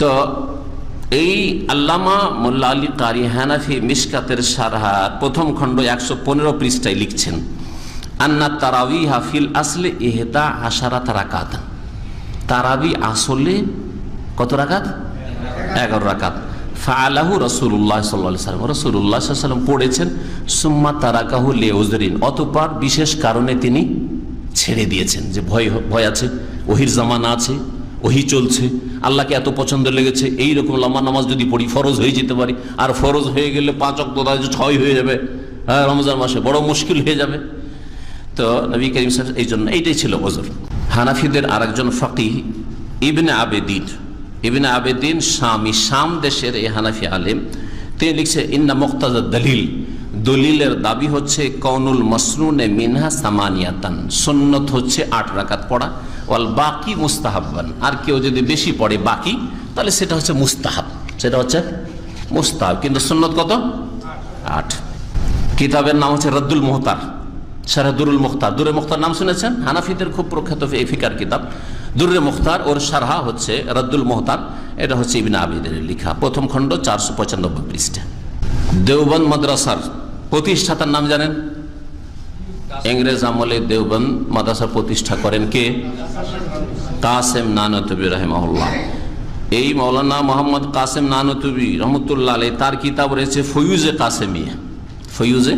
তো এই আল্লামা মোল্লা আলী কারি হানাফি মিসকাতের সারহার প্রথম খণ্ড একশো পনেরো পৃষ্ঠায় লিখছেন, আন্না তারাবি হাফিল আসলে এহেদা আশারাত রাকাত তারাবি আসলে কত রাকাত? এগারো রাকাত। ফালাহু রসুল্লাহ সাল্লা সাল্লাম। রসুল্লাহ সাল্লাম পড়েছেন, সুম্মা তারাকাহু লেউজরিন। অতপর বিশেষ কারণে তিনি ছেড়ে দিয়েছেন যে ভয় ভয় আছে ওহির জামানা আছে ওহি চলছে। আল্লাহকে এত পছন্দ লেগেছে। এই রকম লম্বা নামাজ যদি পড়ি, ফরজ হয়ে যেতে পারি। আর ফরজ হয়ে গেলে পাঁচ অক্ট ছয় হয়ে যাবে। হ্যাঁ রমজান মাসে বড় মুশকিল হয়ে যাবে। তো নবী করিম সাহেব এই জন্য এইটাই ছিল ওজর। হানাফিদের আরেকজন ফকিহ, ইবনে আবেদিন। ইবনে আবেদিন শামি, শাম দেশের এই হানাফি আলেম। তিনি লিখছে, ইন্না মুক্তাজা দলিল। দলিলের দাবি হচ্ছে কৌনুল মসনুনে মিনহা সামানিয়াতান। সুন্নত হচ্ছে আট রাকাত পড়া, ওয়াল বাকি মুস্তাহাব্বান। আর কেউ যদি বেশি পড়ে বাকি, তাহলে সেটা হচ্ছে মুস্তাহাব। সেটা হচ্ছে মুস্তাহাব। কিন্তু সুন্নত কত? আট। কিতাবের নাম হচ্ছে রদ্দুল মোহতার সারা দুরুল মুখতার। দুরে মুখতার নাম শুনেছেন? হানাফিদের খুব প্রখ্যাত ফিকার কিতাব। দুরে মুখতার, ওর সারহা হচ্ছে রদ্দুল মোহতার এটা হচ্ছে ইবিন আবিদের লেখা। প্রথম খণ্ড চারশো পঁচানব্বই পৃষ্ঠে। দেওবন্দ মাদ্রাসার প্রতিষ্ঠাতার নাম জানেন? ইংরেজ আমলে দেওবন্দ মাদ্রাসার প্রতিষ্ঠা করেন কে? কাসেম নানতবি রহমাউল্লাহ এই মৌলানা মোহাম্মদ কাসেম নানতবি রহমতুল্লাহ আলী তার কিতাব রয়েছে ফয়ুজে কাসেমিয়া। ফয়ুজে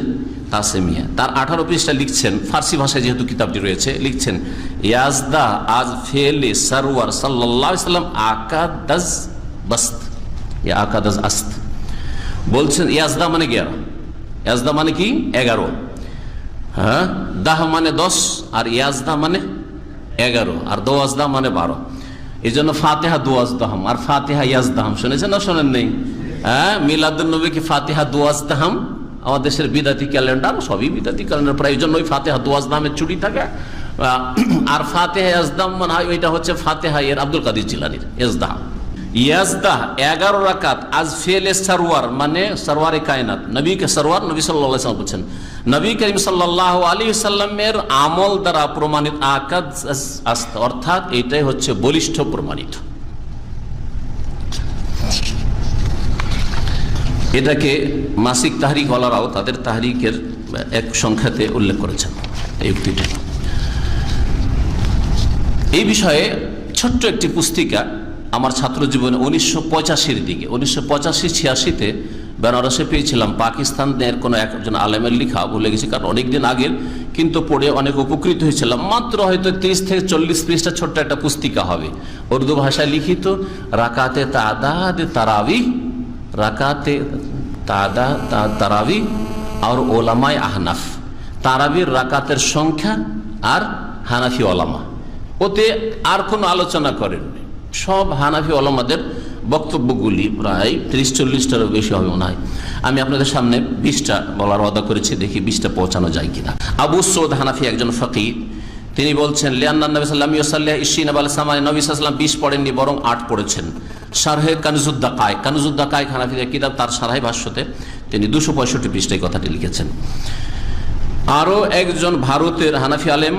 কাসেমিয়া। তার আঠারো পৃষ্ঠা লিখছেন, ফার্সি ভাষায় যেহেতু কিতাবটি রয়েছে, লিখছেন, ইয়াজদা আজ ফেলে সারওয়ার সাল্লাহ সাল্লাম আকাদাজ বস্ত। ইয়া আকাদাজ আস্ত। বলছেন, ইয়াজদা মানে এগারো ইয়াজদা মানে কি? এগারো। হ্যাঁ? দাহ মানে দশ, আর ইয়াজদা মানে এগারো, আর দোয়াজদা মানে বারো। এই জন্য ফাতেহা দোয়াজদাহাম, আর ফাতেহা ইয়াজদাহাম। শুনেছেন না শোনেন নেই? হ্যাঁ? মিলাদুলনবী কি ফাতেহা দোয়াজদাহাম। আমাদের দেশের বিদাতি ক্যালেন্ডার, সবই বিদাতি ক্যালেন্ডার, প্রায় জন্য ওই ফাতেহা দোয়াজদাহামের ছুটি থাকে। আর ফাতেহা ইয়াজদাম মানে ওইটা হচ্ছে ফাতেহা এর আব্দুল কাদির জিলানির, ইয়াজদাহাম। ইয়াজদাহ, এগারো রাকাত, আজ ফেল সারওয়ার মানে সারওয়ারে কায়নাত। নবীকে সারওয়ার নবী সাল্লাহ বলছেন। নবী করিম সাল্লাহ আলী সাল্লামের আমল দ্বারা প্রমাণিত আকাদ আস্ত, অর্থাৎ এইটাই হচ্ছে বলিষ্ঠ প্রমাণিত। এটাকে মাসিক তাহারিক ওলারাও তাদের তাহারিকের এক সংখ্যাতে উল্লেখ করেছেন। এই এই বিষয়ে ছোট্ট একটি পুস্তিকা আমার ছাত্র জীবনে উনিশশো পঁচাশির দিকে, উনিশশো পঁচাশি, ছিয়াশিতে বেনারসে পেয়েছিলাম। পাকিস্তানের কোনো একজন আলেমের লিখা ভুলে গেছি, কারণ অনেকদিন আগের, কিন্তু পড়ে অনেক উপকৃত হয়েছিলাম। মাত্র হয়তো তিরিশ থেকে চল্লিশ পৃষ্ঠা ছোট্ট একটা পুস্তিকা হবে। উর্দু ভাষায় লিখিত, রাকাতে তাদাদে তারাবি, রাকাতে তাদা তারাবি, আর ওলামায় আহনাফ। তারাবির রাকাতের সংখ্যা আর হানাফি ওলামা। ওতে আর কোনো আলোচনা করেননি সব হানাফি ওলামাদের বক্তব্যগুলি প্রায় ত্রিশ চল্লিশটারও বেশি হবে মনে হয়। আমি আপনাদের সামনে বিশটা বলার অদা করেছি, দেখি বিশটা পৌঁছানো যায় কিনা। আবু সৌদ হানাফি একজন ফকির তিনি বলছেন, লিয়ান্না নবী সাল্লাম ইসাল্লাহ ইসিন আল সামান, নবী সাল্লাম বিশ পড়েননি, বরং আট পড়েছেন। সারহে কানুজুদ্দা কায় কানুজুদ্দা কায় হানাফিদের কিতাব তার সারহাই ভাষ্যতে তিনি দুশো পঁয়ষট্টি পৃষ্ঠায় কথাটি লিখেছেন। আরও একজন ভারতের হানাফি আলেম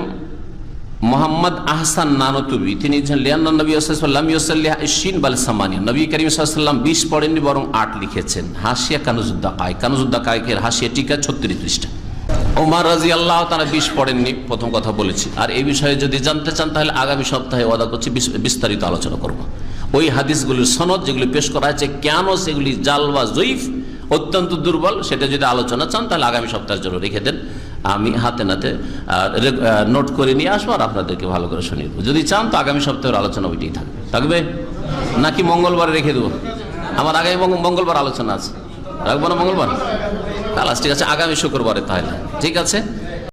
মোহাম্মদ আহসান নানতুবি, তিনি লিয়ান্না নবী নবী বিশ পড়েননি, বরং আট লিখেছেন। হাসিয়া কানুজুদ্দা কায় কানুজুদ্দা কায়কের হাসিয়া টিকা ছত্রিশ পৃষ্ঠা। ওমার রাজি আল্লাহ তারা বিষ পড়েননি, প্রথম কথা বলেছি। আর এই বিষয়ে যদি জানতে চান, তাহলে আগামী সপ্তাহে ওয়াদা করছি বিস্তারিত আলোচনা করব। ওই হাদিসগুলির সনদ যেগুলি পেশ করা হয়েছে কেন সেগুলি জাল বা জয়ীফ অত্যন্ত দুর্বল, সেটা যদি আলোচনা চান, তাহলে আগামী সপ্তাহের জন্য রেখে দেন। আমি হাতে নাতে নোট করে নিয়ে আসব আর আপনাদেরকে ভালো করে শুনিয়ে যদি চান, তো আগামী সপ্তাহের আলোচনা ওইটাই থাকবে। থাকবে? নাকি মঙ্গলবার রেখে দেবো? আমার আগামী মঙ্গলবার আলোচনা আছে। রাখব না মঙ্গলবার? কালাস ঠিক আছে। আগামী শুক্রবারে তাহলে। ঠিক আছে?